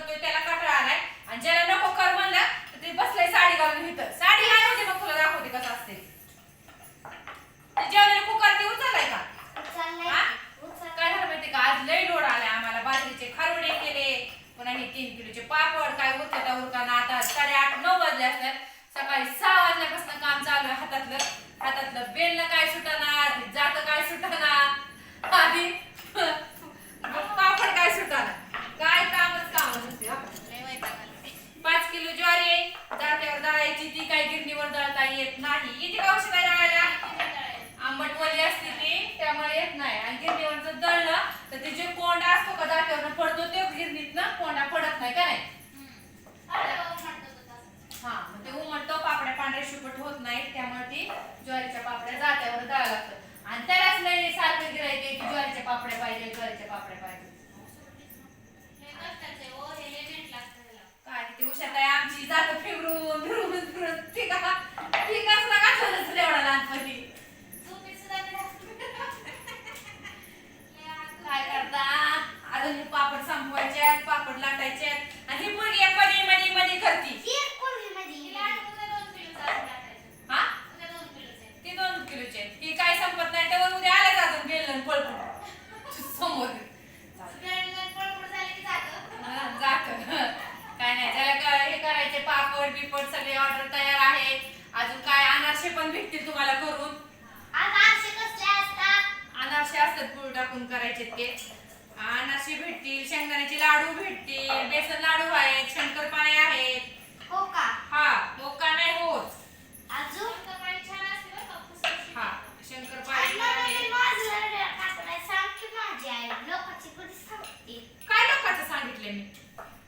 करतोय त्याला कटाळा आलाय. आणि ज्याला नको कर म्हणलं तर ते बसलंय साडी घालून इथं. साडी घालून मग तुला दाखवते कसं असते ते जेवलेलं कुकर ते उचललाय का? हा? काय झालं माहिती का? आज लय लोड आलाय आम्हाला. बाजरीचे खारुडे केले पुन्हा हे तीन किलोचे पापड काय उरकता उरकाना आता साडेआठ नऊ वाजले असतात. सकाळी सहा वाजल्यापासून काम चालू आहे हातातलं. हातातलं बेलनं काय सुटाना जात काय सुटाना आधी पापड काय सुटाना काय कामच काम नसते हो. पाच किलो ज्वारी आहे जात्यावर दळायची ती काय गिरणीवर दळता येत नाही. किती का औषध दळायला आंबट वली असते ती त्यामुळे येत नाही. आणि गिरणीवर जर दळलं तर ते जे कोंडा असतो का दाट्यावर पडतो ते गिरणीतनं कोंडा पडत नाही का नाही? हा मग ते उमटतो पापड्या पांढऱ्या शुपट होत नाही त्यामुळे ती ज्वारीच्या पापड्या जात्यावर दळा लागतं आणि त्यालाच नाही सारखं गिरायचे की ज्वारीच्या पापड्या पाहिजे ज्वारीच्या पापड्या पाहिजे काय ते उशात आहे आमची जात फिरून फिरून फिरून ठीक आहे ठीक असला का नसतं एवढा लहानपणी काय करता हे पापड संपवायचे आहेत, पापड लाटायचे आहेत. आणि ही मुलगी एक मधी मधी मधी करती. हा ती दोन किलोची आहे ती काय संपत नाही तेव्हा उद्या अजून गेलं आणि पळपूट समोर. हा, जातं. काय नाही त्याला हे करायचे पापड बिपड सगळे ऑर्डर तयार आहे. अजून काय अनारसे पण भेटतील तुम्हाला करून. अनारसे असतात गुळ टाकून करायचे ते. अनारसे भेटतील शेंगदाण्याचे लाडू भेटतील बेसन लाडू आहेत शंकरपाळे आहेत. हो का? हा नाही होत. अजून? हा शंकरपाळे की माझी आई लोकांची कधी सांगते? काय लोकांचं मी?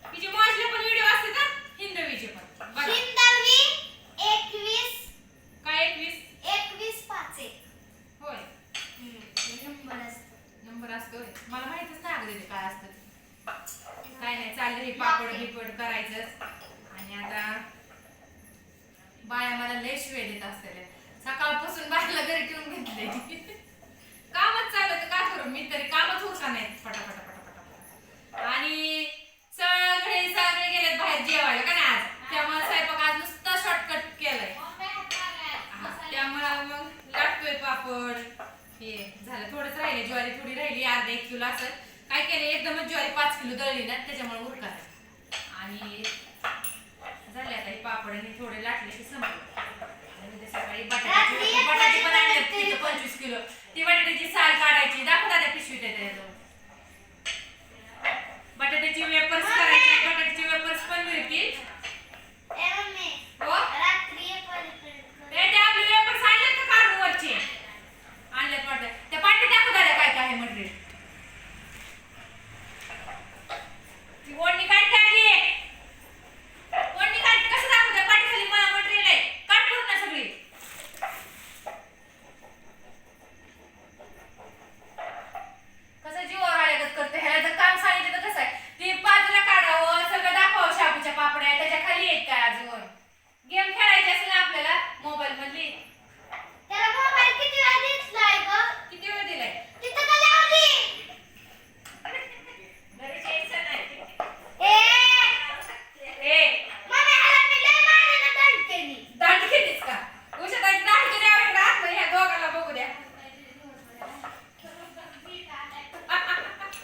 तिचे पण व्हिडिओ असते हिंदवीचे पण. बघा. हिंदवी एकवीस काय एकवीस? एकवीस पाच एक होय. नंबर असतो. मला माहितच नाही अगदी काय असतं. काहीतरी पापड बिपड करायचं आणि आता बाया मला लय शिवे देत असलेले सकाळपासून बायला घरी ठेवून घेतले. कामच चालत तर काय करू? मी तरी कामच होता नाही. पटापट पटापटा आणि सगळे सगळे गेलेत बाहेर जेवायला का नाही आज? त्यामुळे स्वयंपाक आज नुसता शॉर्टकट केलाय. त्यामुळे मग लाटतोय पापड. हे झालं. थोडंच राहिले. ज्वारी थोडी राहिली. अर्धा एक किलो असं. काय केलं एकदमच ज्वारी पाच किलो दळली ना त्याच्यामुळे उरका आणि झाले आता हे पापड आणि थोडे लाटले की संपले. सकाळी बटाट्याची बटाटे पण आणले पंचवीस किलो. ती बटाट्याची साल काढायची. दाखवता त्या पिशवीत त्याच्याजवळ